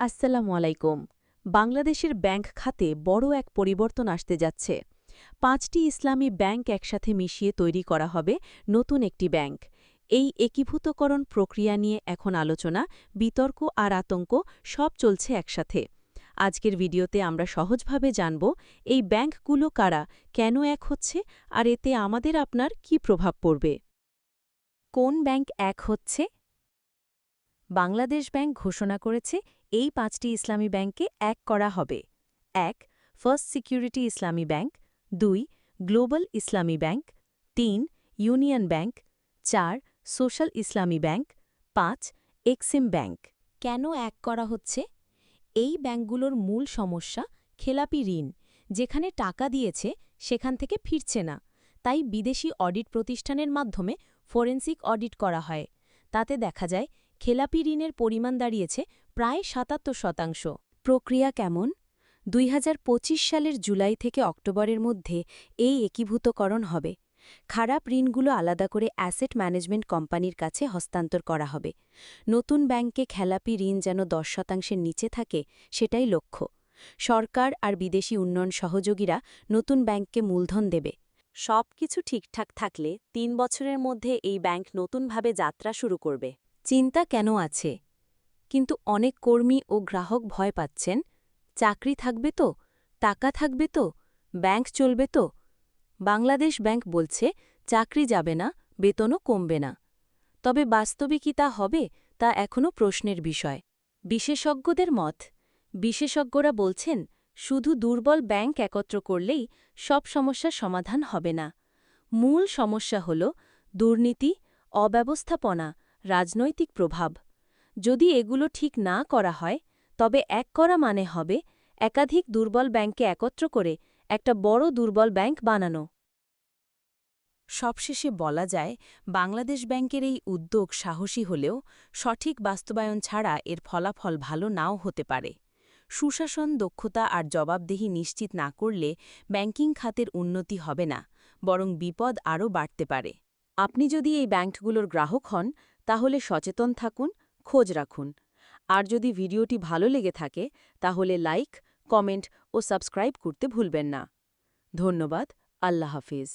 আসসালামু আলাইকুম। বাংলাদেশের ব্যাংক খাতে বড় এক পরিবর্তন আসতে যাচ্ছে। পাঁচটি ইসলামী ব্যাংক একসাথে মিশিয়ে তৈরি করা হবে নতুন একটি ব্যাংক। এই একীভূতকরণ প্রক্রিয়া নিয়ে এখন আলোচনা, বিতর্ক আর আতঙ্ক সব চলছে একসাথে। আজকের ভিডিওতে আমরা সহজভাবে জানব, এই ব্যাংকগুলো কারা, কেন এক হচ্ছে, আর এতে আমাদের আপনার কি প্রভাব পড়বে? কোন ব্যাংক এক হচ্ছে? বাংলাদেশ ব্যাংক ঘোষণা করেছে এই পাঁচটি ইসলামী ব্যাংকে এক করা হবে। এক, ফার্স্ট সিকিউরিটি ইসলামী ব্যাংক। দুই, গ্লোবাল ইসলামী ব্যাংক। তিন, ইউনিয়ন ব্যাংক। চার, সোশ্যাল ইসলামী ব্যাংক। পাঁচ, এক্সিম ব্যাংক। কেন এক করা হচ্ছে? এই ব্যাংকগুলোর মূল সমস্যা খেলাপি ঋণ। যেখানে টাকা দিয়েছে, সেখান থেকে ফিরছে না। তাই বিদেশি অডিট প্রতিষ্ঠানের মাধ্যমে ফরেন্সিক অডিট করা হয়। তাতে দেখা যায় খেলাপি ঋণের পরিমাণ দাঁড়িয়েছে প্রায় সাতাত্তর শতাংশ। প্রক্রিয়া কেমন? দুই হাজার পঁচিশ সালের জুলাই থেকে অক্টোবরের মধ্যে এই একীভূতকরণ হবে। খারাপ ঋণগুলো আলাদা করে অ্যাসেট ম্যানেজমেন্ট কোম্পানির কাছে হস্তান্তর করা হবে। নতুন ব্যাংকে খেলাপি ঋণ যেন দশ শতাংশের নিচে থাকে, সেটাই লক্ষ্য। সরকার আর বিদেশি উন্নয়ন সহযোগীরা নতুন ব্যাংককে মূলধন দেবে। সব কিছু ঠিকঠাক থাকলে তিন বছরের মধ্যে এই ব্যাংক নতুনভাবে যাত্রা শুরু করবে। চিন্তা কেন আছে? কিন্তু অনেক কর্মী ও গ্রাহক ভয় পাচ্ছেন, চাকরি থাকবে তো, টাকা থাকবে তো, ব্যাংক চলবে তো। বাংলাদেশ ব্যাংক বলছে, চাকরি যাবে না, বেতনও কমবে না। তবে বাস্তবে কি তা হবে, তা এখনও প্রশ্নের বিষয়। বিশেষজ্ঞদের মত, বিশেষজ্ঞরা বলছেন, শুধু দুর্বল ব্যাংক একত্র করলেই সব সমস্যার সমাধান হবে না। মূল সমস্যা হল দুর্নীতি, অব্যবস্থাপনা রাজনৈতিক প্রভাব। যদি এগুলো ঠিক না করা হয়, তবে এক করা মানে হবে একাধিক দুর্বল ব্যাংককে একত্র করে একটা বড় দুর্বল ব্যাংক বানানো। সবশেষে বলা যায়, বাংলাদেশ ব্যাংকের এই উদ্যোগ সাহসী হলেও সঠিক বাস্তবায়ন ছাড়া এর ফলাফল ভালো নাও হতে পারে। সুশাসন, দক্ষতা আর জবাবদেহি নিশ্চিত না করলে ব্যাংকিং খাতের উন্নতি হবে না, বরং বিপদ আরও বাড়তে পারে। আপনি যদি এই ব্যাংকগুলোর গ্রাহক হন তাহলে সচেতন থাকুন, খোঁজ রাখুন। আর যদি ভিডিওটি ভালো লেগে থাকে, তাহলে লাইক, কমেন্ট ও সাবস্ক্রাইব করতে ভুলবেন না। ধন্যবাদ, আল্লাহ হাফিজ।